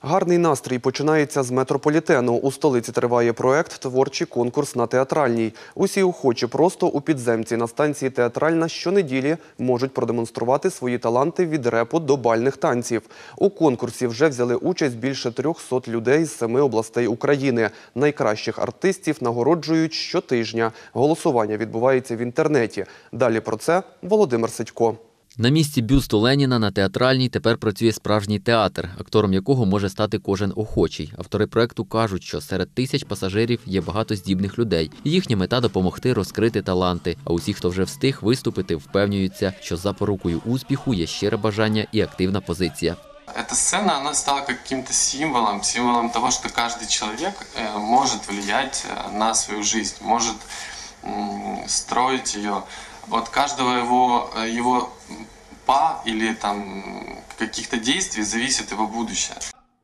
Гарний настрій починається з метрополітену. У столиці триває проект Творчий конкурс на театральній. Усі охочі просто у підземці на станції театральна щонеділі можуть продемонструвати свої таланти від репу до бальних танців. У конкурсі вже взяли участь більше 300 людей з семи областей України. Найкращих артистів нагороджують щотижня. Голосування відбувається в інтернеті. Далі про це Володимир Сидько. На місці бюсту Леніна на театральній тепер працює справжній театр, актором якого може стати кожен охочий. Автори проекту кажуть, що серед тисяч пасажирів є багато здібних людей. Їхня мета допомогти розкрити таланти. А усі, хто вже встиг виступити, впевнюються, що запорукою успіху є щире бажання і активна позиція. Эта сцена, она стала каким-то символом, символом того, что каждый человек э, может влиять э, на свою жизнь, может м, строить ее. От каждого его, э, его па или там каких-то действий зависит его будущее.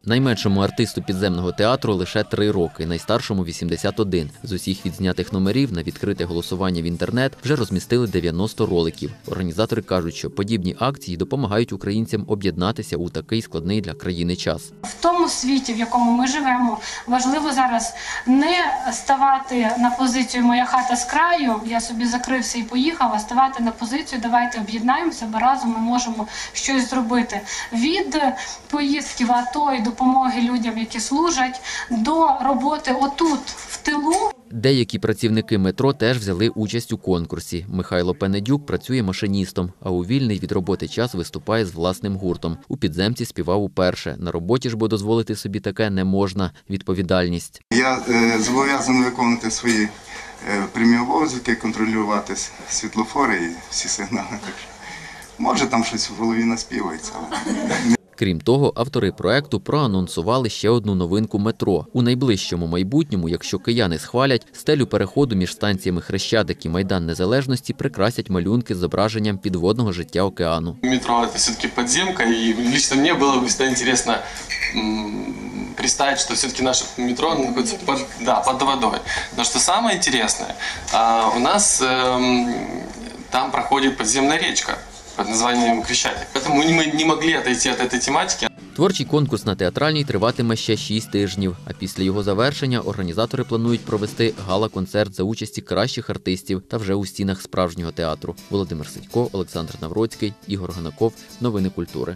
Найменшому артисту підземного театру лише три роки, найстаршому 81. З усіх відзнятих номерів на відкрите голосування в інтернет вже розмістили 90 роликів. Організатори кажуть, що подібні акції допомагають українцям об'єднатися у такий складний для країни час. В тому світі, в якому ми живемо, важливо зараз не ставати на позицію Моя хата з краю. Я собі закрився і поїхав, а ставати на позицію. Давайте об'єднаємося, бо разом ми можемо щось зробити. Від поїздки в АТО і допомоги людям, які служать, до роботи отут, в тилу. Деякі працівники метро теж взяли участь у конкурсі. Михайло Пенедюк працює машиністом, а у вільний від роботи час виступає з власним гуртом. У підземці співав уперше. На роботі ж бо дозволити собі таке не можна. Відповідальність. Я е, зобов'язаний виконувати свої е, прямі обов'язки, контролювати світлофори і всі сигнали. Може там щось в голові наспівається, але Крім того, автори проекту проанонсували ще одну новинку метро. У найближчому майбутньому, якщо кияни схвалять, стелю переходу між станціями Хрещатик і Майдан Незалежності прикрасять малюнки з зображенням підводного життя океану. Метро это все-таки подземка, и лично мне было бы всегда интересно м, представить, что все-таки наше метро находится под, да, под водой. Но что самое интересное, а, у нас эм, там проходит подземная речка под названием Крещатик. Поэтому мы не могли отойти от этой тематики. Творчий конкурс на театральній триватиме ще 6 тижнів. А після його завершення організатори планують провести гала-концерт за участі кращих артистів та вже у стінах справжнього театру. Володимир Сидько, Олександр Навроцький, Ігор Ганаков. Новини культури.